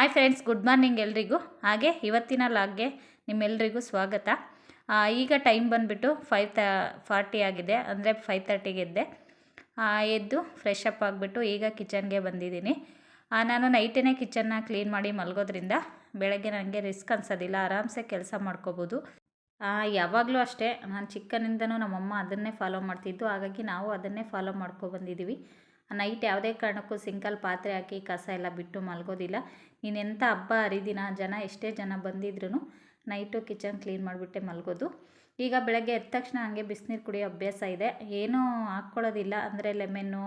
Hi friends good morning ಎಲ್ರಿಗೂ. ಹಾಗೆ ಇವತ್ತಿನ ಲಾಗ್ಗೆ ನಿಮ್ಮೆಲ್ರಿಗೂ ಸ್ವಾಗತ. ಈಗ ಟೈಮ್ ಬಂದುಬಿಟ್ಟು ಫೈವ್ ತ ಫಾರ್ಟಿ ಆಗಿದೆ, ಅಂದರೆ ಫೈವ್ ತರ್ಟಿಗೆ ಎದ್ದೆ. ಎದ್ದು ಫ್ರೆಶ್ ಅಪ್ ಆಗಿಬಿಟ್ಟು ಈಗ ಕಿಚನ್ಗೆ ಬಂದಿದ್ದೀನಿ. ನಾನು ನೈಟೇ ಕಿಚನ್ನ ಕ್ಲೀನ್ ಮಾಡಿ ಮಲಗೋದ್ರಿಂದ ಬೆಳಗ್ಗೆ ನನಗೆ ರಿಸ್ಕ್ ಅನ್ಸೋದಿಲ್ಲ, ಆರಾಮ್ಸೆ ಕೆಲಸ ಮಾಡ್ಕೋಬೋದು. ಯಾವಾಗಲೂ ಅಷ್ಟೇ, ನಾನು ಚಿಕ್ಕನಿಂದನೂ ನಮ್ಮಮ್ಮ ಅದನ್ನೇ ಫಾಲೋ ಮಾಡ್ತಿದ್ದು, ಹಾಗಾಗಿ ನಾವು ಅದನ್ನೇ ಫಾಲೋ ಮಾಡ್ಕೊಬಂದಿದ್ದೀವಿ ನೈಟ್ ಯಾವುದೇ ಕಾರಣಕ್ಕೂ ಸಿಂಕಲ್ ಪಾತ್ರೆ ಹಾಕಿ ಕಸ ಎಲ್ಲ ಬಿಟ್ಟು ಮಲಗೋದಿಲ್ಲ. ಎಂಥ ಹಬ್ಬ ಹರಿದಿನ ಜನ ಎಷ್ಟೇ ಜನ ಬಂದಿದ್ರೂ ನೈಟು ಕಿಚನ್ ಕ್ಲೀನ್ ಮಾಡಿಬಿಟ್ಟೆ ಮಲಗೋದು. ಈಗ ಬೆಳಗ್ಗೆ ಎದ್ದ ತಕ್ಷಣ ಹಾಗೆ ಬಿಸಿನೀರು ಕುಡಿಯೋ ಅಭ್ಯಾಸ ಇದೆ. ಏನೂ ಹಾಕ್ಕೊಳ್ಳೋದಿಲ್ಲ. ಅಂದರೆ ಲೆಮೆನ್ನು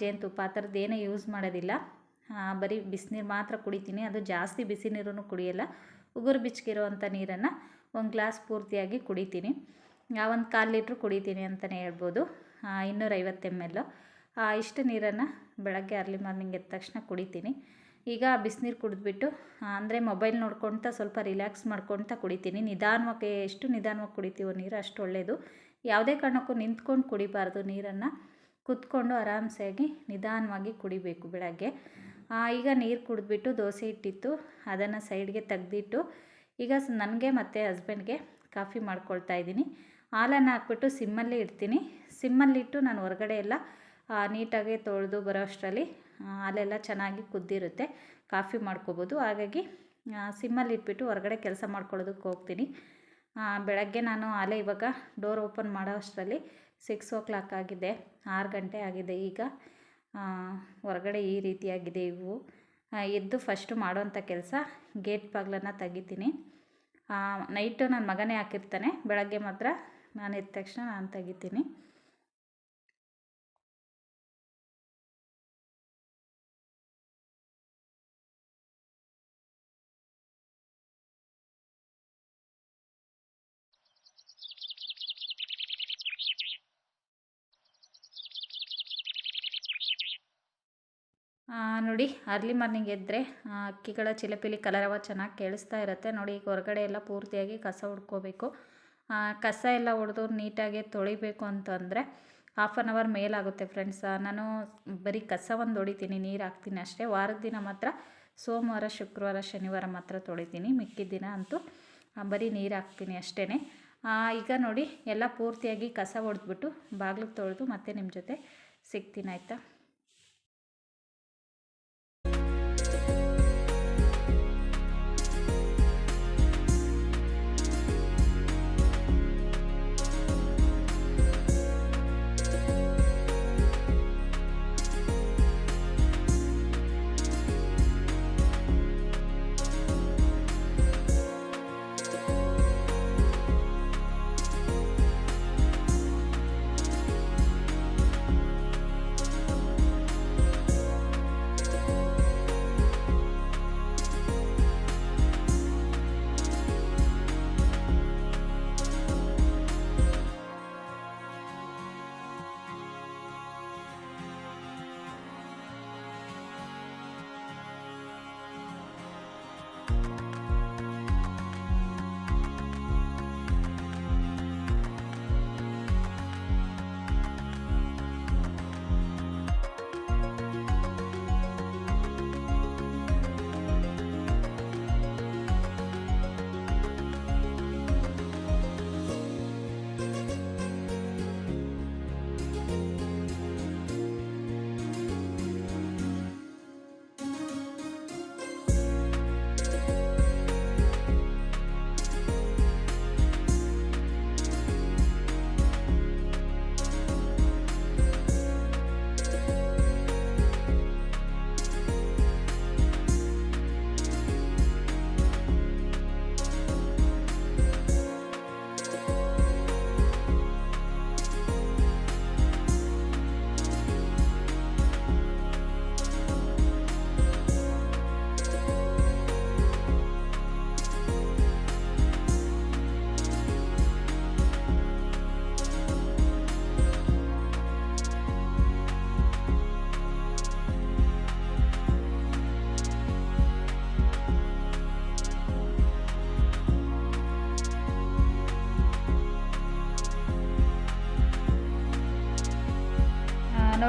ಜೇನುತುಪ್ಪ ಆ ಥರದ್ದು ಏನೂ ಯೂಸ್ ಮಾಡೋದಿಲ್ಲ. ಬರೀ ಬಿಸಿನೀರು ಮಾತ್ರ ಕುಡಿತೀನಿ. ಅದು ಜಾಸ್ತಿ ಬಿಸಿ ನೀರೂ ಕುಡಿಯೋಲ್ಲ. ಉಗುರು ಬಿಚ್ಕಿರೋವಂಥ ನೀರನ್ನು ಒಂದು ಗ್ಲಾಸ್ ಪೂರ್ತಿಯಾಗಿ ಕುಡಿತೀನಿ. ಒಂದು ಕಾಲು ಲೀಟ್ರ್ ಕುಡಿತೀನಿ ಅಂತಲೇ ಹೇಳ್ಬೋದು. ಇನ್ನೂರೈವತ್ತು ಎಂ ಎಲ್ ಇಷ್ಟು ನೀರನ್ನು ಬೆಳಗ್ಗೆ ಅರ್ಲಿ ಮಾರ್ನಿಂಗ್ ಎದ್ದ ತಕ್ಷಣ ಕುಡಿತೀನಿ. ಈಗ ಬಿಸಿನೀರು ಕುಡಿದ್ಬಿಟ್ಟು ಅಂದರೆ ಮೊಬೈಲ್ ನೋಡ್ಕೊಳ್ತಾ ಸ್ವಲ್ಪ ರಿಲ್ಯಾಕ್ಸ್ ಮಾಡ್ಕೊಳ್ತಾ ಕುಡಿತೀನಿ. ನಿಧಾನವಾಗಿ, ಎಷ್ಟು ನಿಧಾನವಾಗಿ ಕುಡಿತೀವೋ ನೀರು ಅಷ್ಟು ಒಳ್ಳೆಯದು ಯಾವುದೇ ಕಾರಣಕ್ಕೂ ನಿಂತ್ಕೊಂಡು ಕುಡಿಬಾರ್ದು ನೀರನ್ನು. ಕುತ್ಕೊಂಡು ಆರಾಮ್ಸಾಗಿ ನಿಧಾನವಾಗಿ ಕುಡಿಬೇಕು ಬೆಳಗ್ಗೆ. ಈಗ ನೀರು ಕುಡಿದ್ಬಿಟ್ಟು ದೋಸೆ ಇಟ್ಟಿತ್ತು. ಅದನ್ನು ಸೈಡ್ಗೆ ತೆಗ್ದಿಟ್ಟು, ಈಗ ನನಗೆ ಮತ್ತು ಹಸ್ಬೆಂಡ್ಗೆ ಕಾಫಿ ಮಾಡ್ಕೊಳ್ತಾ ಇದ್ದೀನಿ. ಹಾಲನ್ನು ಹಾಕ್ಬಿಟ್ಟು ಸಿಮ್ಮಲ್ಲಿ ಇಡ್ತೀನಿ. ಸಿಮ್ಮಲ್ಲಿಟ್ಟು ನಾನು ಹೊರಗಡೆ ಎಲ್ಲ ನೀಟಾಗಿ ತೊಳೆದು ಬರೋ ಅಷ್ಟರಲ್ಲಿ ಹಾಲೆಲ್ಲ ಚೆನ್ನಾಗಿ ಕುದ್ದಿರುತ್ತೆ. ಕಾಫಿ ಮಾಡ್ಕೋಬೋದು. ಹಾಗಾಗಿ ಸಿಮ್ಮಲ್ಲಿ ಇಟ್ಬಿಟ್ಟು ಹೊರಗಡೆ ಕೆಲಸ ಮಾಡ್ಕೊಳ್ಳೋದಕ್ಕೆ ಹೋಗ್ತೀನಿ. ಬೆಳಗ್ಗೆ ನಾನು ಆಲೆ ಇವಾಗ ಡೋರ್ ಓಪನ್ ಮಾಡೋ ಅಷ್ಟರಲ್ಲಿ ಸಿಕ್ಸ್ ಓ ಕ್ಲಾಕ್ ಆಗಿದೆ. ಆರು ಗಂಟೆ ಆಗಿದೆ ಈಗ. ಹೊರಗಡೆ ಈ ರೀತಿಯಾಗಿದೆ ಇವು. ಎದ್ದು ಫಸ್ಟು ಮಾಡೋವಂಥ ಕೆಲಸ, ಗೇಟ್ ಬಾಗಿಲನ್ನು ತೆಗಿತೀನಿ. ನೈಟು ನನ್ನ ಮಗನೇ ಹಾಕಿರ್ತಾನೆ. ಬೆಳಗ್ಗೆ ಮಾತ್ರ ನಾನು ಎದ್ದ ತಕ್ಷಣ ನಾನು ತೆಗಿತೀನಿ. ನೋಡಿ ಅರ್ಲಿ ಮಾರ್ನಿಂಗ್ ಎದ್ದರೆ ಅಕ್ಕಿಗಳ ಚಿಲಪಿಲಿ ಕಲರವ ಚೆನ್ನಾಗಿ ಕೇಳಿಸ್ತಾ ಇರುತ್ತೆ. ನೋಡಿ, ಈಗ ಹೊರಗಡೆ ಎಲ್ಲ ಪೂರ್ತಿಯಾಗಿ ಕಸ ಹುಡ್ಕೋಬೇಕು ಕಸ ಎಲ್ಲ ಹೊಡೆದು ನೀಟಾಗಿ ತೊಳಿಬೇಕು ಅಂತಂದರೆ ಹಾಫ್ ಆನ್ ಅವರ್ ಮೇಲಾಗುತ್ತೆ ಫ್ರೆಂಡ್ಸ್ ನಾನು ಬರೀ ಕಸ ಒಂದು ಹೊಡಿತೀನಿ, ನೀರು ಹಾಕ್ತೀನಿ ಅಷ್ಟೇ. ವಾರದ ದಿನ ಮಾತ್ರ, ಸೋಮವಾರ, ಶುಕ್ರವಾರ, ಶನಿವಾರ ಮಾತ್ರ ತೊಳಿತೀನಿ. ಮಿಕ್ಕಿದ ದಿನ ಅಂತೂ ಬರೀ ನೀರು ಹಾಕ್ತೀನಿ ಅಷ್ಟೇ ಈಗ ನೋಡಿ, ಎಲ್ಲ ಪೂರ್ತಿಯಾಗಿ ಕಸ ಹೊಡೆದ್ಬಿಟ್ಟು ಬಾಗಿಲು ತೊಳೆದು ಮತ್ತೆ ನಿಮ್ಮ ಜೊತೆ ಸಿಗ್ತೀನಿ, ಆಯಿತಾ?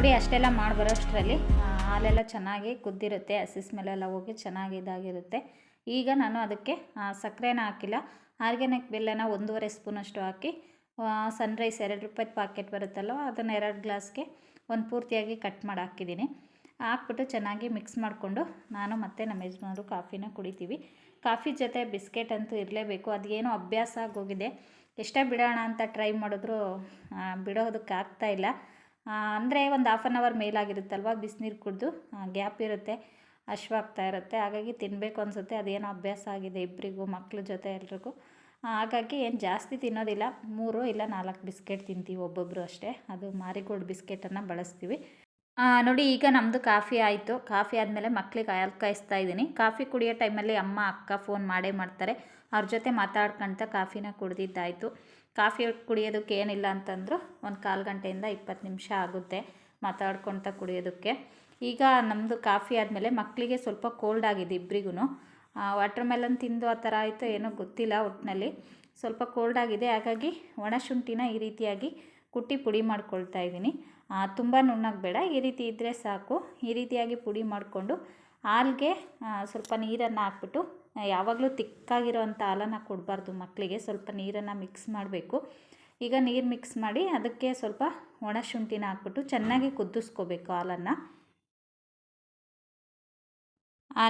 ನೋಡಿ ಅಷ್ಟೆಲ್ಲ ಮಾಡಿ ಬರೋಷ್ಟರಲ್ಲಿ ಹಾಲೆಲ್ಲ ಚೆನ್ನಾಗಿ ಕುದ್ದಿರುತ್ತೆ, ಹಸಿ ಸ್ಮೆಲೆಲ್ಲ ಹೋಗಿ ಚೆನ್ನಾಗಿ ಇದಾಗಿರುತ್ತೆ. ಈಗ ನಾನು ಅದಕ್ಕೆ ಸಕ್ಕರೆನ ಹಾಕಿಲ್ಲ. ಆರ್ಗ್ಯಾನಿಕ್ ಬೆಲ್ಲನ ಒಂದೂವರೆ ಸ್ಪೂನಷ್ಟು ಹಾಕಿ ಸನ್ರೈಸ್ ಎರಡು ರೂಪಾಯಿ ಪಾಕೆಟ್ ಬರುತ್ತಲ್ವ, ಅದನ್ನು ಎರಡು ಗ್ಲಾಸ್ಗೆ ಒಂದು ಪೂರ್ತಿಯಾಗಿ ಕಟ್ ಮಾಡಿ ಹಾಕಿದ್ದೀನಿ. ಹಾಕ್ಬಿಟ್ಟು ಚೆನ್ನಾಗಿ ಮಿಕ್ಸ್ ಮಾಡಿಕೊಂಡು ನಾನು ಮತ್ತು ನಮ್ಮ ಯಜಮಾನರು ಕಾಫಿನ ಕುಡಿತೀವಿ. ಕಾಫಿ ಜೊತೆ ಬಿಸ್ಕೆಟ್ ಅಂತೂ ಇರಲೇಬೇಕು, ಅದೇನೋ ಅಭ್ಯಾಸ ಆಗೋಗಿದೆ. ಎಷ್ಟೇ ಬಿಡೋಣ ಅಂತ ಟ್ರೈ ಮಾಡಿದ್ರು ಬಿಡೋದಕ್ಕೆ ಇಲ್ಲ. ಅಂದರೆ ಒಂದು ಹಾಫ್ ಆನ್ ಅವರ್ ಮೇಲಾಗಿರುತ್ತಲ್ವ ಬಿಸಿನೀರು ಕುಡಿದು ಗ್ಯಾಪ್ ಇರುತ್ತೆ ಹಶ್ವಾಗ್ತಾ ಇರುತ್ತೆ. ಹಾಗಾಗಿ ತಿನ್ನಬೇಕು ಅನಿಸುತ್ತೆ. ಅದೇನೋ ಅಭ್ಯಾಸ ಆಗಿದೆ ಇಬ್ಬರಿಗೂ ಮಕ್ಳ ಜೊತೆ ಎಲ್ರಿಗೂ. ಹಾಗಾಗಿ ಏನು ಜಾಸ್ತಿ ತಿನ್ನೋದಿಲ್ಲ. ಮೂರು ಇಲ್ಲ ನಾಲ್ಕು ಬಿಸ್ಕೆಟ್ ತಿಂತೀವಿ ಒಬ್ಬೊಬ್ಬರು ಅಷ್ಟೇ. ಅದು ಮಾರಿಗೋಲ್ಡ್ ಬಿಸ್ಕೆಟನ್ನು ಬಳಸ್ತೀವಿ. ನೋಡಿ, ಈಗ ನಮ್ಮದು ಕಾಫಿ ಆಯಿತು. ಕಾಫಿ ಆದಮೇಲೆ ಮಕ್ಕಳಿಗೆ ಹಾಲು ಕಾಯಿಸ್ತಾ ಇದ್ದೀನಿ. ಕಾಫಿ ಕುಡಿಯೋ ಟೈಮಲ್ಲಿ ಅಮ್ಮ, ಅಕ್ಕ ಫೋನ್ ಮಾಡೇ ಮಾಡ್ತಾರೆ. ಅವ್ರ ಜೊತೆ ಮಾತಾಡ್ಕೊಳ್ತಾ ಕಾಫಿನ ಕುಡ್ದಿದ್ದಾಯಿತು. ಕಾಫಿ ಕುಡಿಯೋದಕ್ಕೆ ಏನಿಲ್ಲ ಅಂತಂದ್ರು ಒಂದು ಕಾಲು ಗಂಟೆಯಿಂದ ಇಪ್ಪತ್ತು ನಿಮಿಷ ಆಗುತ್ತೆ ಮಾತಾಡ್ಕೊತ ಕುಡಿಯೋದಕ್ಕೆ. ಈಗ ನಮ್ಮದು ಕಾಫಿ ಆದಮೇಲೆ ಮಕ್ಕಳಿಗೆ ಸ್ವಲ್ಪ ಕೋಲ್ಡ್ ಆಗಿದೆ ಇಬ್ಬರಿಗೂ ವಾಟರ್ ಮೆಲನ್ ತಿಂದು ಆ ಥರ ಆಯಿತು ಏನೋ ಗೊತ್ತಿಲ್ಲ ಒಟ್ಟಿನಲ್ಲಿ ಸ್ವಲ್ಪ ಕೋಲ್ಡ್ ಆಗಿದೆ, ಹಾಗಾಗಿ ಒಣ ಶುಂಠಿನ ಈ ರೀತಿಯಾಗಿ ಕುಟ್ಟಿ ಪುಡಿ ಮಾಡ್ಕೊಳ್ತಾ ಇದ್ದೀನಿ. ತುಂಬ ನುಣ್ಣಾಗಬೇಡ, ಈ ರೀತಿ ಇದ್ದರೆ ಸಾಕು. ಈ ರೀತಿಯಾಗಿ ಪುಡಿ ಮಾಡಿಕೊಂಡು ಹಾಲಿಗೆ ಸ್ವಲ್ಪ ನೀರನ್ನು ಹಾಕ್ಬಿಟ್ಟು ಯಾವಾಗಲೂ ತಿಕ್ಕಾಗಿರೋಂಥ ಹಾಲನ್ನು ಕೊಡಬಾರ್ದು ಮಕ್ಕಳಿಗೆ. ಸ್ವಲ್ಪ ನೀರನ್ನು ಮಿಕ್ಸ್ ಮಾಡಬೇಕು. ಈಗ ನೀರು ಮಿಕ್ಸ್ ಮಾಡಿ ಅದಕ್ಕೆ ಸ್ವಲ್ಪ ಒಣ ಶುಂಠಿನ ಹಾಕ್ಬಿಟ್ಟು ಚೆನ್ನಾಗಿ ಕುದಿಸ್ಕೋಬೇಕು ಹಾಲನ್ನು.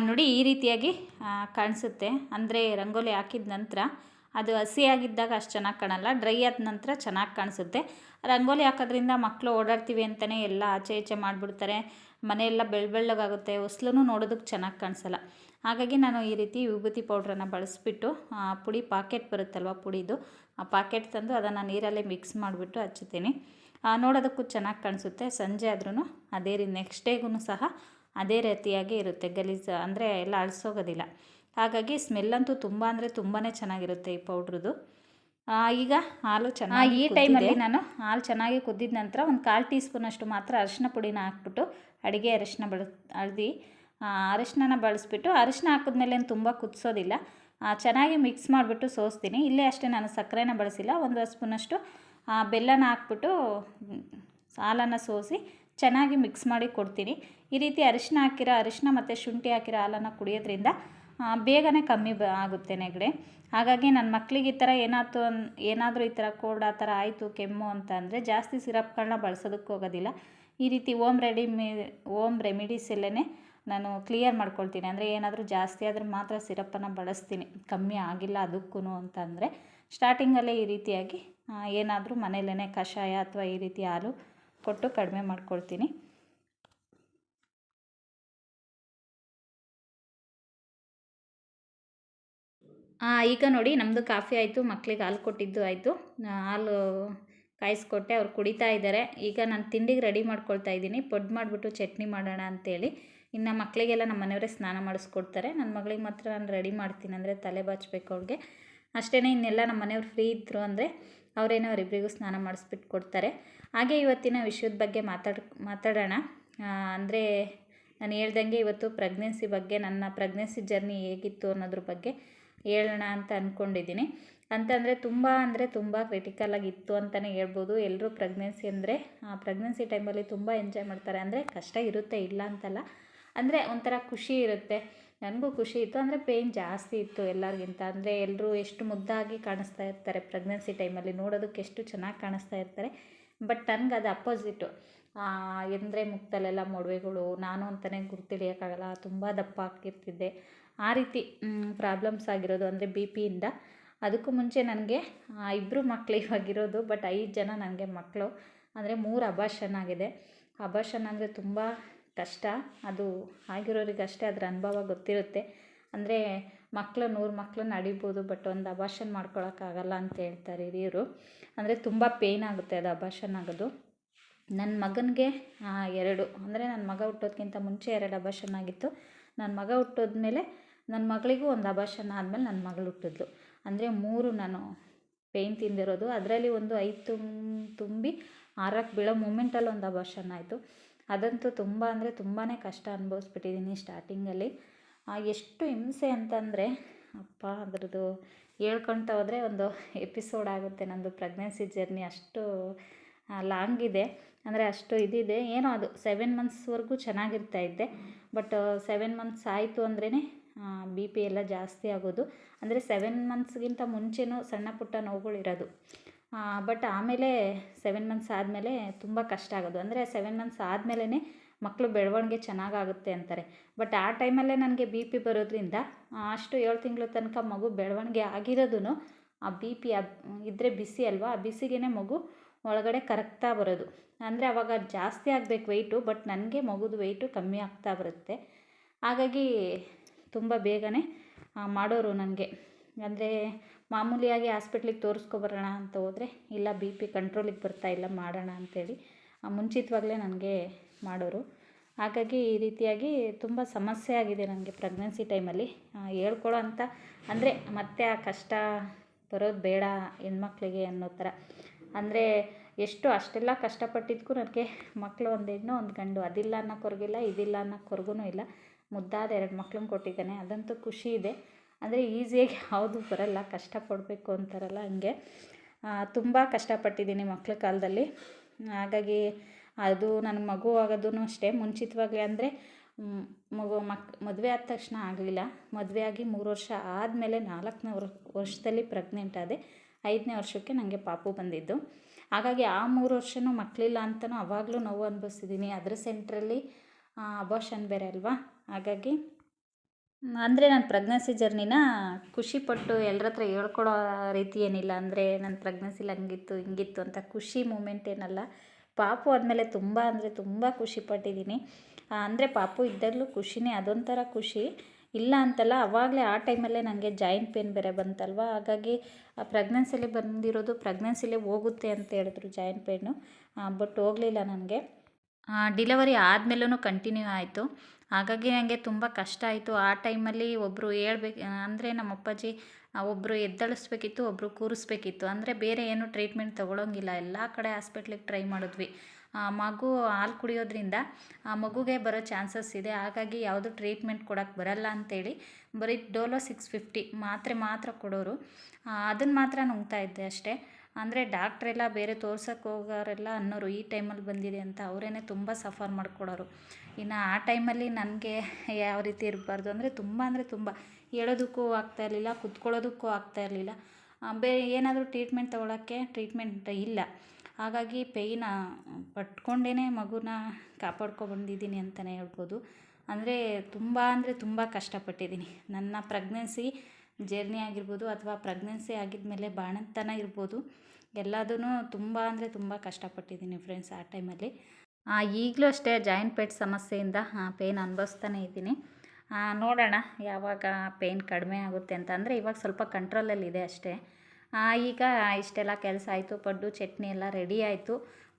ನೋಡಿ ಈ ರೀತಿಯಾಗಿ ಕಾಣಿಸುತ್ತೆ. ಅಂದರೆ ರಂಗೋಲಿ ಹಾಕಿದ ನಂತರ ಅದು ಹಸಿಯಾಗಿದ್ದಾಗ ಅಷ್ಟು ಚೆನ್ನಾಗಿ ಕಾಣಲ್ಲ, ಡ್ರೈ ಆದ ನಂತರ ಚೆನ್ನಾಗಿ ಕಾಣಿಸುತ್ತೆ. ರಂಗೋಲಿ ಹಾಕೋದ್ರಿಂದ ಮಕ್ಕಳು ಓಡಾಡ್ತೀವಿ ಅಂತಲೇ ಎಲ್ಲ ಆಚೆ ಈಚೆ ಮಾಡಿಬಿಡ್ತಾರೆ. ಮನೆಯೆಲ್ಲ ಬೆಳ್ಳ ಬೆಳ್ಳಗಾಗುತ್ತೆ ಹೊಸ್ಲೂ ನೋಡೋದಕ್ಕೆ ಚೆನ್ನಾಗಿ ಕಾಣಿಸಲ್ಲ. ಹಾಗಾಗಿ ನಾನು ಈ ರೀತಿ ವಿಭೂತಿ ಪೌಡ್ರನ್ನು ಬಳಸಿಬಿಟ್ಟು ಪುಡಿ ಪಾಕೆಟ್ ಬರುತ್ತಲ್ವ ಪುಡಿದು ಆ ಪಾಕೆಟ್ ತಂದು ಅದನ್ನು ನೀರಲ್ಲೇ ಮಿಕ್ಸ್ ಮಾಡಿಬಿಟ್ಟು ಹಚ್ಚುತ್ತೀನಿ. ನೋಡೋದಕ್ಕೂ ಚೆನ್ನಾಗಿ ಕಾಣಿಸುತ್ತೆ. ಸಂಜೆ ಆದ್ರೂ ಅದೇ ರೀತಿ ನೆಕ್ಸ್ಟ್ ಡೇಗೂ ಸಹ ಅದೇ ರೀತಿಯಾಗಿ ಇರುತ್ತೆ. ಗಲೀಜು ಅಂದರೆ ಎಲ್ಲ ಅಳಿಸೋಗೋದಿಲ್ಲ. ಹಾಗಾಗಿ ಸ್ಮೆಲ್ ಅಂತೂ ತುಂಬ ಅಂದರೆ ತುಂಬಾ ಚೆನ್ನಾಗಿರುತ್ತೆ ಈ ಪೌಡ್ರದು. ಈಗ ಹಾಲು ಚೆನ್ನಾಗಿ ಈ ಟೈಮಲ್ಲಿ ನಾನು ಹಾಲು ಚೆನ್ನಾಗಿ ಕುದ್ದಿದ ನಂತರ ಒಂದು ಕಾಲು ಟೀ ಸ್ಪೂನಷ್ಟು ಮಾತ್ರ ಅರಿಶಿನ ಪುಡಿನ ಹಾಕ್ಬಿಟ್ಟು ಅಡುಗೆ ಅರಿಶಿನ ಬಳ ಹಳ್ದಿ ಅರಿಶಿನ ಬಳಸ್ಬಿಟ್ಟು ಅರಿಶಿನ ಹಾಕಿದ್ಮೇಲೆ ಏನು ತುಂಬ ಕುದಿಸೋದಿಲ್ಲ. ಚೆನ್ನಾಗಿ ಮಿಕ್ಸ್ ಮಾಡಿಬಿಟ್ಟು ಸೋಸ್ತೀನಿ. ಇಲ್ಲೇ ಅಷ್ಟೇ ನಾನು ಸಕ್ಕರೆನ ಬಳಸಿಲ್ಲ. ಒಂದು ಸ್ಪೂನಷ್ಟು ಬೆಲ್ಲನ ಹಾಕ್ಬಿಟ್ಟು, ಹಾಲನ್ನು ಸೋಸಿ ಚೆನ್ನಾಗಿ ಮಿಕ್ಸ್ ಮಾಡಿ ಕೊಡ್ತೀನಿ. ಈ ರೀತಿ ಅರಿಶಿನ ಹಾಕಿರೋ ಅರಿಶಿನ ಮತ್ತು ಶುಂಠಿ ಹಾಕಿರೋ ಹಾಲನ್ನು ಕುಡಿಯೋದ್ರಿಂದ ಬೇಗನೆ ಕಮ್ಮಿ ಬ, ಆಗುತ್ತೆ ನೆಗಡೆ. ಹಾಗಾಗಿ ನನ್ನ ಮಕ್ಕಳಿಗೆ ಈ ಥರ ಏನಾಯ್ತು ಏನಾದರೂ ಈ ಥರ ಕೋಲ್ಡ್ ಆ ಥರ ಆಯಿತು, ಕೆಮ್ಮು ಅಂತ ಅಂದರೆ ಜಾಸ್ತಿ ಸಿರಪ್ಗಳನ್ನ ಬಳಸೋದಕ್ಕೆ ಹೋಗೋದಿಲ್ಲ. ಈ ರೀತಿ ಓಮ್ ರೆಡಿ ಮೇ ಓಮ್ ರೆಮಿಡೀಸ್ ಎಲ್ಲೇ ನಾನು ಕ್ಲಿಯರ್ ಮಾಡ್ಕೊಳ್ತೀನಿ. ಅಂದರೆ ಏನಾದರೂ ಜಾಸ್ತಿ ಆದರೆ ಮಾತ್ರ ಸಿರಪ್ಪನ್ನು ಬಳಸ್ತೀನಿ. ಕಮ್ಮಿ ಆಗಿಲ್ಲ ಅದಕ್ಕೂ ಅಂತಂದರೆ ಸ್ಟಾರ್ಟಿಂಗಲ್ಲೇ ಈ ರೀತಿಯಾಗಿ ಏನಾದರೂ ಮನೆಯಲ್ಲೇ ಕಷಾಯ ಅಥವಾ ಈ ರೀತಿ ಹಾಲು ಕೊಟ್ಟು ಕಡಿಮೆ ಮಾಡ್ಕೊಳ್ತೀನಿ. ಈಗ ನೋಡಿ ನಮ್ಮದು ಕಾಫಿ ಆಯಿತು ಮಕ್ಕಳಿಗೆ ಹಾಲು ಕೊಟ್ಟಿದ್ದು ಆಯಿತು. ಹಾಲು ಕಾಯಿಸ್ಕೊಟ್ಟೆ, ಅವ್ರು ಕುಡಿತಾ ಇದ್ದಾರೆ. ಈಗ ನಾನು ತಿಂಡಿಗೆ ರೆಡಿ ಮಾಡ್ಕೊಳ್ತಾ ಇದ್ದೀನಿ. ಪೊಡ್ ಮಾಡಿಬಿಟ್ಟು ಚಟ್ನಿ ಮಾಡೋಣ ಅಂತೇಳಿ. ಇನ್ನು ಮಕ್ಕಳಿಗೆಲ್ಲ ನಮ್ಮ ಮನೆಯವರೇ ಸ್ನಾನ ಮಾಡಿಸ್ಕೊಡ್ತಾರೆ. ನನ್ನ ಮಗಳಿಗೆ ಮಾತ್ರ ನಾನು ರೆಡಿ ಮಾಡ್ತೀನಿ ಅಂದರೆ ತಲೆ ಬಾಚಬೇಕು ಅವ್ರಿಗೆ ಅಷ್ಟೇ ಇನ್ನೆಲ್ಲ ನಮ್ಮ ಮನೆಯವ್ರು ಫ್ರೀ ಇದ್ದರು ಅಂದರೆ ಅವರೇನೋ ಅವರಿಬ್ಬರಿಗೂ ಸ್ನಾನ ಮಾಡಿಸ್ಬಿಟ್ಟು ಕೊಡ್ತಾರೆ. ಹಾಗೆ ಇವತ್ತಿನ ವಿಷಯದ ಬಗ್ಗೆ ಮಾತಾಡ್ ಮಾತಾಡೋಣ. ಅಂದರೆ ನಾನು ಹೇಳ್ದಂಗೆ ಇವತ್ತು ಪ್ರೆಗ್ನೆನ್ಸಿ ಬಗ್ಗೆ, ನನ್ನ ಪ್ರೆಗ್ನೆನ್ಸಿ ಜರ್ನಿ ಹೇಗಿತ್ತು ಅನ್ನೋದ್ರ ಬಗ್ಗೆ ಹೇಳೋಣ ಅಂತ ಅಂದ್ಕೊಂಡಿದ್ದೀನಿ. ಅಂತಂದರೆ ತುಂಬ ಅಂದರೆ ತುಂಬ ಕ್ರಿಟಿಕಲ್ ಆಗಿತ್ತು ಅಂತಲೇ ಹೇಳ್ಬೋದು. ಎಲ್ಲರೂ ಪ್ರೆಗ್ನೆನ್ಸಿ ಅಂದರೆ ಪ್ರೆಗ್ನೆನ್ಸಿ ಟೈಮಲ್ಲಿ ತುಂಬ ಎಂಜಾಯ್ ಮಾಡ್ತಾರೆ. ಅಂದರೆ ಕಷ್ಟ ಇರುತ್ತೆ, ಇಲ್ಲ ಅಂತಲ್ಲ. ಅಂದರೆ ಒಂಥರ ಖುಷಿ ಇರುತ್ತೆ. ನನಗೂ ಖುಷಿ ಇತ್ತು. ಅಂದರೆ ಪೇಯ್ನ್ ಜಾಸ್ತಿ ಇತ್ತು ಎಲ್ಲರಿಗಿಂತ. ಅಂದರೆ ಎಲ್ಲರೂ ಎಷ್ಟು ಮುದ್ದಾಗಿ ಕಾಣಿಸ್ತಾ ಇರ್ತಾರೆ ಪ್ರೆಗ್ನೆನ್ಸಿ ಟೈಮಲ್ಲಿ ನೋಡೋದಕ್ಕೆ ಎಷ್ಟು ಚೆನ್ನಾಗಿ ಕಾಣಿಸ್ತಾ ಇರ್ತಾರೆ. ಬಟ್ ನನಗೆ ಅದು ಅಪೋಸಿಟು ಎಂದರೆ ಮುಕ್ತಲೆಲ್ಲ ಮೊಡವೆಗಳು ನಾನು ಅಂತಲೇ ಗುರ್ತಿಳಿಯೋಕ್ಕಾಗಲ್ಲ. ತುಂಬ ದಪ್ಪ ಆಗ್ತಿರ್ತಿದ್ದೆ ಆ ರೀತಿ ಪ್ರಾಬ್ಲಮ್ಸ್ ಆಗಿರೋದು ಅಂದರೆ ಬಿ ಪಿಯಿಂದ ಅದಕ್ಕೂ ಮುಂಚೆ ನನಗೆ ಇಬ್ಬರು ಮಕ್ಕಳು ಇವಾಗಿರೋದು. ಬಟ್ ಐದು ಜನ ನನಗೆ ಮಕ್ಕಳು ಅಂದರೆ ಮೂರು ಅಬಾಷನ್ ಆಗಿದೆ. ಅಬಾಷನ್ ಅಂದರೆ ತುಂಬ ಕಷ್ಟ. ಅದು ಆಗಿರೋರಿಗೆ ಅಷ್ಟೇ ಅದರ ಅನುಭವ ಗೊತ್ತಿರುತ್ತೆ. ಅಂದರೆ ಮಕ್ಕಳು ನೂರು ಮಕ್ಕಳು ನಡಿಬೋದು ಬಟ್ ಒಂದು ಅಬಾಷನ್ ಮಾಡ್ಕೊಳಕ್ಕಾಗಲ್ಲ ಅಂತ ಹೇಳ್ತಾರೆ ಹಿರಿಯರು. ಅಂದರೆ ತುಂಬ ಪೇಯ್ನ್ ಆಗುತ್ತೆ ಅದು ಅಬಾಷನ್ ಆಗೋದು. ನನ್ನ ಮಗನಿಗೆ ಎರಡು, ಅಂದರೆ ನನ್ನ ಮಗ ಹುಟ್ಟೋದ್ಕಿಂತ ಮುಂಚೆ ಎರಡು ಅಬಾಷನ್ ಆಗಿತ್ತು. ನನ್ನ ಮಗ ಹುಟ್ಟೋದ್ಮೇಲೆ ನನ್ನ ಮಗಳಿಗೂ ಒಂದು ಅಬಾಷನ್ ಆದಮೇಲೆ ನನ್ನ ಮಗಳು ಹುಟ್ಟಿದ್ಲು. ಅಂದರೆ ಮೂರು ನಾನು ಪೇಯ್ನ್ ತಿಂದಿರೋದು. ಅದರಲ್ಲಿ ಒಂದು ಐದು ತುಂಬ ತುಂಬಿ ಆರಕ್ಕೆ ಬೀಳೋ ಮೂಮೆಂಟಲ್ಲಿ ಒಂದು ಅಬಾಷನ್ ಆಯಿತು. ಅದಂತೂ ತುಂಬ ಅಂದರೆ ತುಂಬಾ ಕಷ್ಟ ಅನುಭವಿಸ್ಬಿಟ್ಟಿದ್ದೀನಿ ಸ್ಟಾರ್ಟಿಂಗಲ್ಲಿ ಎಷ್ಟು ಹಿಂಸೆ ಅಂತಂದರೆ, ಅಪ್ಪ, ಅದ್ರದ್ದು ಹೇಳ್ಕೊಳ್ತಾ ಹೋದರೆ ಒಂದು ಎಪಿಸೋಡ್ ಆಗುತ್ತೆ ನನ್ನದು ಪ್ರೆಗ್ನೆನ್ಸಿ ಜರ್ನಿ ಅಷ್ಟು ಲಾಂಗ್ ಇದೆ. ಅಂದರೆ ಅಷ್ಟು ಇದಿದೆ. ಏನೋ ಅದು ಸೆವೆನ್ ಮಂತ್ಸ್ವರೆಗೂ ಚೆನ್ನಾಗಿರ್ತಾ ಇದ್ದೆ. ಬಟ್ ಸೆವೆನ್ ಮಂತ್ಸ್ ಆಯಿತು ಅಂದ್ರೇ ಬಿ ಪಿ ಎಲ್ಲ ಜಾಸ್ತಿ ಆಗೋದು. ಅಂದರೆ ಸೆವೆನ್ ಮಂತ್ಸ್ಗಿಂತ ಮುಂಚೆನೂ ಸಣ್ಣ ಪುಟ್ಟ ನೋವುಗಳಿರೋದು. ಬಟ್ ಆಮೇಲೆ ಸೆವೆನ್ ಮಂತ್ಸ್ ಆದಮೇಲೆ ತುಂಬ ಕಷ್ಟ ಆಗೋದು. ಅಂದರೆ ಸೆವೆನ್ ಮಂತ್ಸ್ ಆದಮೇಲೇ ಮಕ್ಕಳು ಬೆಳವಣಿಗೆ ಚೆನ್ನಾಗಾಗುತ್ತೆ ಅಂತಾರೆ. ಬಟ್ ಆ ಟೈಮಲ್ಲೇ ನನಗೆ ಬಿ ಪಿ ಬರೋದ್ರಿಂದ ಅಷ್ಟು ಏಳು ತಿಂಗಳ ತನಕ ಮಗು ಬೆಳವಣಿಗೆ ಆಗಿರೋದು ಆ ಬಿ ಪಿ ಇದ್ದರೆ ಬಿಸಿ ಅಲ್ವಾ? ಆ ಬಿಸಿಗೇ ಮಗು ಒಳಗಡೆ ಕರಗ್ತಾ ಬರೋದು. ಅಂದರೆ ಅವಾಗ ಜಾಸ್ತಿ ಆಗಬೇಕು ವೆಯ್ಟು ಬಟ್ ನನಗೆ ಮಗುದು ವೆಯ್ಟು ಕಮ್ಮಿ ಆಗ್ತಾ ಬರುತ್ತೆ. ಹಾಗಾಗಿ ತುಂಬ ಬೇಗನೆ ಮಾಡೋರು ನನಗೆ. ಅಂದರೆ ಮಾಮೂಲಿಯಾಗಿ ಹಾಸ್ಪಿಟ್ಲಿಗೆ ತೋರಿಸ್ಕೊಬರೋಣ ಅಂತ ಹೋದರೆ, ಇಲ್ಲ ಬಿ ಪಿ ಕಂಟ್ರೋಲಿಗೆ ಬರ್ತಾ ಇಲ್ಲ, ಮಾಡೋಣ ಅಂಥೇಳಿ ಮುಂಚಿತವಾಗಲೇ ನನಗೆ ಮಾಡೋರು. ಹಾಗಾಗಿ ಈ ರೀತಿಯಾಗಿ ತುಂಬ ಸಮಸ್ಯೆ ಆಗಿದೆ ನನಗೆ ಪ್ರೆಗ್ನೆನ್ಸಿ ಟೈಮಲ್ಲಿ. ಹೇಳ್ಕೊಳ್ಳೋ ಅಂತ ಅಂದರೆ ಮತ್ತೆ ಆ ಕಷ್ಟ ಬರೋದು ಬೇಡ ಹೆಣ್ಮಕ್ಳಿಗೆ ಅನ್ನೋ ಥರ. ಅಂದರೆ ಎಷ್ಟು ಅಷ್ಟೆಲ್ಲ ಕಷ್ಟಪಟ್ಟಿದ್ದಕ್ಕೂ ನನಗೆ ಮಕ್ಕಳು ಒಂದು ಹೆಣ್ಣು ಒಂದು ಗಂಡು. ಅದಿಲ್ಲ ಅನ್ನೋಕ್ಕೊರ್ಗಿಲ್ಲ ಇದಿಲ್ಲ ಅನ್ನೋಕ್ಕೊರ್ಗೂ ಇಲ್ಲ. ಮುದ್ದಾದ ಎರಡು ಮಕ್ಳನ್ನ ಕೊಟ್ಟಿದ್ದಾನೆ. ಅದಂತೂ ಖುಷಿ ಇದೆ. ಅಂದರೆ ಈಸಿಯಾಗಿ ಯಾವುದು ಬರಲ್ಲ ಕಷ್ಟಪಡಬೇಕು ಅಂತಾರಲ್ಲ ಹಂಗೆ. ತುಂಬ ಕಷ್ಟಪಟ್ಟಿದ್ದೀನಿ ಮಕ್ಳ ಕಾಲದಲ್ಲಿ. ಹಾಗಾಗಿ ಅದು ನನ್ನ ಮಗು ಆಗೋದೂ ಅಷ್ಟೇ. ಮುಂಚಿತವಾಗಿ ಅಂದರೆ ಮಗು, ಮಕ್, ಮದುವೆ ಆದ ತಕ್ಷಣ ಆಗಲಿಲ್ಲ. ಮದುವೆ ಆಗಿ ಮೂರು ವರ್ಷ ಆದಮೇಲೆ ನಾಲ್ಕನೇ ವರ್, ವರ್ಷದಲ್ಲಿ ಪ್ರೆಗ್ನೆಂಟ್ ಆದೆ. ಐದನೇ ವರ್ಷಕ್ಕೆ ನನಗೆ ಪಾಪು ಬಂದಿದ್ದು. ಹಾಗಾಗಿ ಆ ಮೂರು ವರ್ಷವೂ ಮಕ್ಕಳಿಲ್ಲ ಅಂತಲೂ ಅವಾಗಲೂ ನೋವು ಅನುಭವಿಸಿದ್ದೀನಿ ಅದ್ರ ಸೆಂಟ್ರಲ್ಲಿ ಅಬಾಷನ್ ಬೇರೆ ಅಲ್ವಾ? ಹಾಗಾಗಿ ಅಂದರೆ ನಾನು ಪ್ರೆಗ್ನೆನ್ಸಿ ಜರ್ನಿನ ಖುಷಿಪಟ್ಟು ಎಲ್ಲರ ಹತ್ರ ಹೇಳ್ಕೊಳೋ ರೀತಿ ಏನಿಲ್ಲ. ಅಂದರೆ ನನ್ನ ಪ್ರೆಗ್ನೆನ್ಸಿಲಿ ಹಂಗಿತ್ತು, ಹಿಂಗಿತ್ತು ಅಂತ ಖುಷಿ ಮೂಮೆಂಟ್ ಏನಲ್ಲ. ಪಾಪು ಆದಮೇಲೆ ತುಂಬ ಅಂದರೆ ತುಂಬ ಖುಷಿಪಟ್ಟಿದ್ದೀನಿ ಅಂದರೆ ಪಾಪು ಇದ್ದಾಗಲೂ ಖುಷಿನೇ ಅದೊಂಥರ ಖುಷಿ. ಇಲ್ಲ ಅಂತಲ್ಲ ಆವಾಗಲೇ ಆ ಟೈಮಲ್ಲೇ ನನಗೆ ಜಾಯಿಂಟ್ ಪೇನ್ ಬೇರೆ ಬಂತಲ್ವ? ಹಾಗಾಗಿ ಆ ಪ್ರೆಗ್ನೆನ್ಸಿಲಿ ಬಂದಿರೋದು ಪ್ರೆಗ್ನೆನ್ಸಿಲೇ ಹೋಗುತ್ತೆ ಅಂತ ಹೇಳಿದ್ರು ಜಾಯಿಂಟ್ ಪೇನು ಬಟ್ ಹೋಗಲಿಲ್ಲ ನನಗೆ. ಡಿಲವರಿ ಆದಮೇಲೂ ಕಂಟಿನ್ಯೂ ಆಯಿತು. ಹಾಗಾಗಿ ನನಗೆ ತುಂಬ ಕಷ್ಟ ಆಯಿತು. ಆ ಟೈಮಲ್ಲಿ ಒಬ್ಬರು ಹೇಳ್ಬೇಕು, ಅಂದರೆ ನಮ್ಮ ಅಪ್ಪಾಜಿ ಒಬ್ಬರು ಎದ್ದೇಳಿಸ್ಬೇಕಿತ್ತು ಒಬ್ಬರು ಕೂರಿಸ್ಬೇಕಿತ್ತು. ಅಂದರೆ ಬೇರೆ ಏನು ಟ್ರೀಟ್ಮೆಂಟ್ ತೊಗೊಳಂಗಿಲ್ಲ. ಎಲ್ಲ ಕಡೆ ಹಾಸ್ಪಿಟ್ಲಿಗೆ ಟ್ರೈ ಮಾಡಿದ್ವಿ. ಮಗು ಹಾಲು ಕುಡಿಯೋದ್ರಿಂದ, ಆ, ಮಗುಗೆ ಬರೋ ಚಾನ್ಸಸ್ ಇದೆ. ಹಾಗಾಗಿ ಯಾವುದು ಟ್ರೀಟ್ಮೆಂಟ್ ಕೊಡೋಕ್ಕೆ ಬರಲ್ಲ ಅಂತೇಳಿ ಬರೀ ಡೋಲೋ ಸಿಕ್ಸ್ ಫಿಫ್ಟಿ ಮಾತ್ರೆ ಮಾತ್ರ ಕೊಡೋರು. ಅದನ್ನು ಮಾತ್ರ ನುಂಗ್ತಾ ಇದ್ದೆ ಅಷ್ಟೇ. ಅಂದರೆ ಡಾಕ್ಟ್ರೆಲ್ಲ ಬೇರೆ ತೋರ್ಸಕ್ಕೆ ಹೋಗೋರೆಲ್ಲ ಅನ್ನೋರು ಈ ಟೈಮಲ್ಲಿ ಬಂದಿದೆ ಅಂತ ಅವರೇನೆ ತುಂಬ ಸಫರ್ ಮಾಡ್ಕೊಡೋರು. ಇನ್ನು ಆ ಟೈಮಲ್ಲಿ ನನಗೆ ಯಾವ ರೀತಿ ಇರಬಾರ್ದು ಅಂದರೆ ತುಂಬ ಅಂದರೆ ತುಂಬ ಹೇಳೋದಕ್ಕೂ ಆಗ್ತಾ ಇರಲಿಲ್ಲ, ಕುತ್ಕೊಳ್ಳೋದಕ್ಕೂ ಆಗ್ತಾ ಇರಲಿಲ್ಲ. ಬೇ, ಏನಾದರೂ ಟ್ರೀಟ್ಮೆಂಟ್ ತೊಗೊಳಕ್ಕೆ ಟ್ರೀಟ್ಮೆಂಟ್ ಇಲ್ಲ. ಹಾಗಾಗಿ ಪೇಯ್ನ ಪಟ್ಕೊಂಡೇ ಮಗುನ ಕಾಪಾಡ್ಕೊಬಂದಿದ್ದೀನಿ ಅಂತಲೇ ಹೇಳ್ಬೋದು. ಅಂದರೆ ತುಂಬ ಅಂದರೆ ತುಂಬ ಕಷ್ಟಪಟ್ಟಿದ್ದೀನಿ. ನನ್ನ ಪ್ರೆಗ್ನೆನ್ಸಿ ಜರ್ನಿ ಆಗಿರ್ಬೋದು ಅಥವಾ ಪ್ರೆಗ್ನೆನ್ಸಿ ಆಗಿದ್ಮೇಲೆ ಬಾಣಂತನ ಇರ್ಬೋದು. ಎಲ್ಲದೂ ತುಂಬ ಅಂದರೆ ತುಂಬ ಕಷ್ಟಪಟ್ಟಿದ್ದೀನಿ ಫ್ರೆಂಡ್ಸ್ ಆ ಟೈಮಲ್ಲಿ ಈಗಲೂ ಅಷ್ಟೇ ಜಾಯಿಂಟ್ ಪೇಟ್ ಸಮಸ್ಯೆಯಿಂದ ಪೇಯ್ನ್ ಅನುಭವಿಸ್ತಾನೆ ಇದ್ದೀನಿ. ನೋಡೋಣ ಯಾವಾಗ ಪೇಯ್ನ್ ಕಡಿಮೆ ಆಗುತ್ತೆ ಅಂತ. ಅಂದರೆ ಇವಾಗ ಸ್ವಲ್ಪ ಕಂಟ್ರೋಲಲ್ಲಿದೆ ಅಷ್ಟೇ. ಈಗ ಇಷ್ಟೆಲ್ಲ ಕೆಲಸ ಆಯಿತು, ಪಡ್ಡು, ಚಟ್ನಿ ಎಲ್ಲ ರೆಡಿ ಆಯಿತು.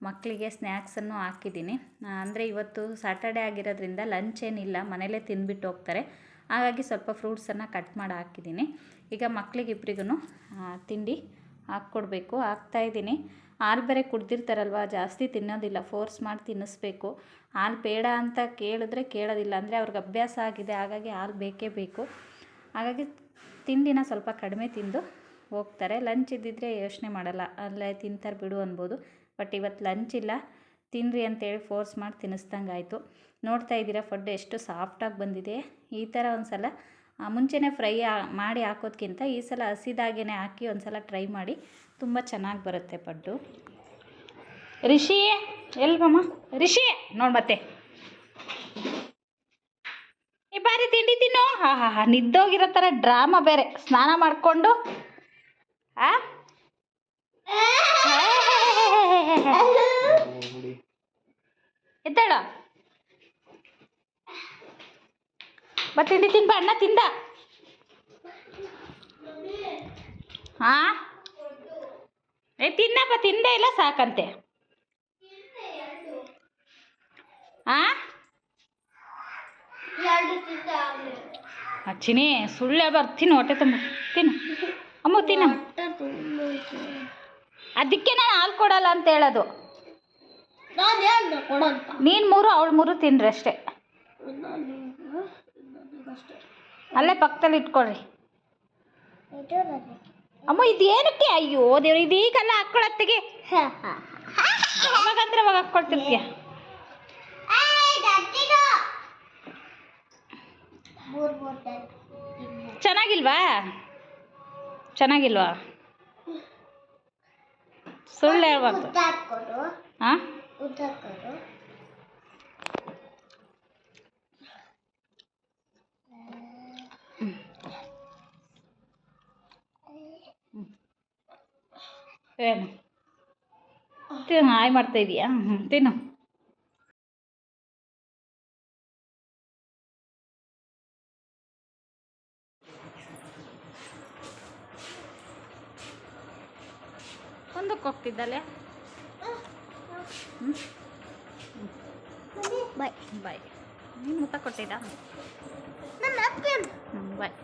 ಮಕ್ಕಳಿಗೆ ಸ್ನ್ಯಾಕ್ಸನ್ನು ಹಾಕಿದ್ದೀನಿ. ಅಂದರೆ ಇವತ್ತು ಸ್ಯಾಟರ್ಡೆ ಆಗಿರೋದ್ರಿಂದ ಲಂಚ್ ಏನಿಲ್ಲ, ಮನೇಲೇ ತಿಂದುಬಿಟ್ಟು ಹೋಗ್ತಾರೆ. ಹಾಗಾಗಿ ಸ್ವಲ್ಪ ಫ್ರೂಟ್ಸನ್ನು ಕಟ್ ಮಾಡಿ ಹಾಕಿದ್ದೀನಿ. ಈಗ ಮಕ್ಕಳಿಗೆ ಇಬ್ಬರಿಗೂ ತಿಂಡಿ ಹಾಕ್ಕೊಡ್ಬೇಕು. ಹಾಕ್ತಾಯಿದ್ದೀನಿ ಹಾಲು ಬೇರೆ ಕುಡ್ದಿರ್ತಾರಲ್ವ, ಜಾಸ್ತಿ ತಿನ್ನೋದಿಲ್ಲ ಫೋರ್ಸ್ ಮಾಡಿ ತಿನ್ನಿಸ್ಬೇಕು. ಹಾಲು ಬೇಡ ಅಂತ ಕೇಳಿದ್ರೆ ಕೇಳೋದಿಲ್ಲ, ಅಂದರೆ ಅವ್ರಿಗೆ ಅಭ್ಯಾಸ ಆಗಿದೆ, ಹಾಗಾಗಿ ಹಾಲು ಬೇಕೇ ಬೇಕು. ಹಾಗಾಗಿ ತಿಂಡಿನ ಸ್ವಲ್ಪ ಕಡಿಮೆ ತಿಂದು ಹೋಗ್ತಾರೆ. ಲಂಚ್ ಇದ್ದಿದ್ರೆ ಯೋಚನೆ ಮಾಡಲ್ಲ. ಅಲ್ಲೇ ತಿಂತಾರೆ ಬಿಡು ಅನ್ಬೋದು. ಬಟ್ ಇವತ್ತು ಲಂಚ್ ಇಲ್ಲ. ತಿನ್ನಿರಿ ಅಂತೇಳಿ ಫೋರ್ಸ್ ಮಾಡಿ ತಿನ್ನಿಸ್ದಂಗೆ ಆಯಿತು ನೋಡ್ತಾ ಇದ್ದೀರಾ? ಫುಡ್ ಎಷ್ಟು ಸಾಫ್ಟಾಗಿ ಬಂದಿದೆ. ಈ ಥರ ಒಂದು ಸಲ ಮುಂಚೆನೇ ಫ್ರೈ ಮಾಡಿ ಹಾಕೋದ್ಕಿಂತ ಈ ಸಲ ಹಸಿದಾಗೇ ಹಾಕಿ ಒಂದು ಸಲ ಟ್ರೈ ಮಾಡಿ. ತುಂಬ ಚೆನ್ನಾಗಿ ಬರುತ್ತೆ ಪಡ್ಡು ರಿಷಿ ಎಲ್ವಮ್ಮ? ರಿಷಿ ನೋಡಿ ಮತ್ತೆ. ಈ ಬಾರಿ ತಿಂಡಿ ತಿನ್ನು. ಹಾ ಹಾ ಹಾ ನಿದ್ದೋಗಿರೋ ಥರ ಡ್ರಾಮಾ ಬೇರೆ. ಸ್ನಾನ ಮಾಡಿಕೊಂಡು ಆ? ಎದ್ದೇಳ. ಬಾ ತಿಂಡಿ ತಿನ್ಬ ಅಣ್ಣ ತಿಂದ? ಹಾ ಏ ತಿನ್ನಪ್ಪ ತಿಂದೇ ಇಲ್ಲ ಸಾಕಂತೆ. ಆ? ಅಚ್ಚಿನಿ ಸುಳ್ಳೆ ಬರ್ತೀನಿ ಹೊಟ್ಟೆ ತುಂಬ. ತಿನ್ನು. ಅಮ್ಮ ತಿನ್ನ. ಅದಕ್ಕೆ ನಾನು ಹಾಲು ಕೊಡಲ್ಲ ಅಂತ ಹೇಳೋದು. ನೀನು ಮೂರು ಅವಳು ಮೂರು ತಿನ್ರಿ ಅಷ್ಟೇ. ಅಲ್ಲೇ ಪಕ್ಕದಲ್ಲಿ ಇಟ್ಕೊಳ್ರಿ. ಅಮ್ಮ ಇದೇನಕ್ಕೆ ಅಯ್ಯೋ ದೇವ್ರ ಇದೀಗಲ್ಲ ಹಾಕ್ಕೊಳತ್ತಿಗೆ ಅವಾಗಂದ್ರೆ ಅವಾಗ ಹಾಕ್ಕೊಳ್ತಿರ್ತೀಯ? ಚೆನ್ನಾಗಿಲ್ವಾ? ಚೆನ್ನಾಗಿಲ್ವಾ? ಸುಳ್ಳು ಹೇಳ್ಬಾರ್ದು. ಹಾಂ ಏನು ತಿನ್ನು ಹಾಯ್ ಮಾಡ್ತಾ ಇದೀಯಾ? ಹ್ಞೂ ತಿನ್ನು. ಒಂದಕ್ಕೆ ಹೋಗ್ತಿದ್ದಲ್ಲೇ ಬಾಯ್. ಬಾಯ್. ನೀನು ಮುತ್ತ ಕೊಟ್ಟಿದ್ದ? ಬಾಯ್.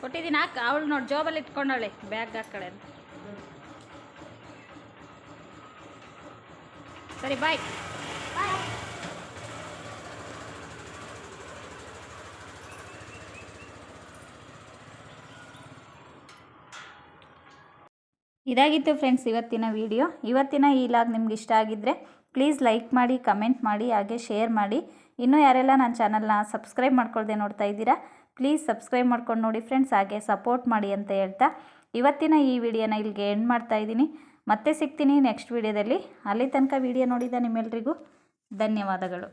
ಕೊಟ್ಟಿದ್ದೀನಿ ಹಾಕ ಅವಳು ನೋಡಿ ಜೋಬಲ್ಲಿ ಇಟ್ಕೊಂಡವಳೆ ಬ್ಯಾಗ್ ಹಾಕಳೆ ಅಂತ. ಸರಿ ಬಾಯ್ ಇದಾಗಿತ್ತು ಫ್ರೆಂಡ್ಸ್ ಇವತ್ತಿನ ವಿಡಿಯೋ ಇವತ್ತಿನ ಈ ಲಾಗ್ ನಿಮ್ಗೆ ಇಷ್ಟ ಆಗಿದ್ದರೆ ಪ್ಲೀಸ್ ಲೈಕ್ ಮಾಡಿ ಕಮೆಂಟ್ ಮಾಡಿ, ಹಾಗೆ ಶೇರ್ ಮಾಡಿ. ಇನ್ನೂ ಯಾರೆಲ್ಲ ನನ್ನ ಚಾನಲ್ನ ಸಬ್ಸ್ಕ್ರೈಬ್ ಮಾಡ್ಕೊಳ್ದೆ ನೋಡ್ತಾ ಇದ್ದೀರಾ ಪ್ಲೀಸ್ ಸಬ್ಸ್ಕ್ರೈಬ್ ಮಾಡ್ಕೊಂಡು ನೋಡಿ ಫ್ರೆಂಡ್ಸ್, ಹಾಗೆ ಸಪೋರ್ಟ್ ಮಾಡಿ ಅಂತ ಹೇಳ್ತಾ ಇವತ್ತಿನ ಈ ವಿಡಿಯೋನ ಇಲ್ಲಿಗೆ ಎಂಡ್ ಮಾಡ್ತಾ ಇದ್ದೀನಿ. ಮತ್ತೆ ಸಿಗ್ತೀನಿ ನೆಕ್ಸ್ಟ್ ವಿಡಿಯೋದಲ್ಲಿ. ಅಲ್ಲಿ ತನಕ ವಿಡಿಯೋ ನೋಡಿದ ನಿಮ್ಮೆಲ್ರಿಗೂ ಧನ್ಯವಾದಗಳು.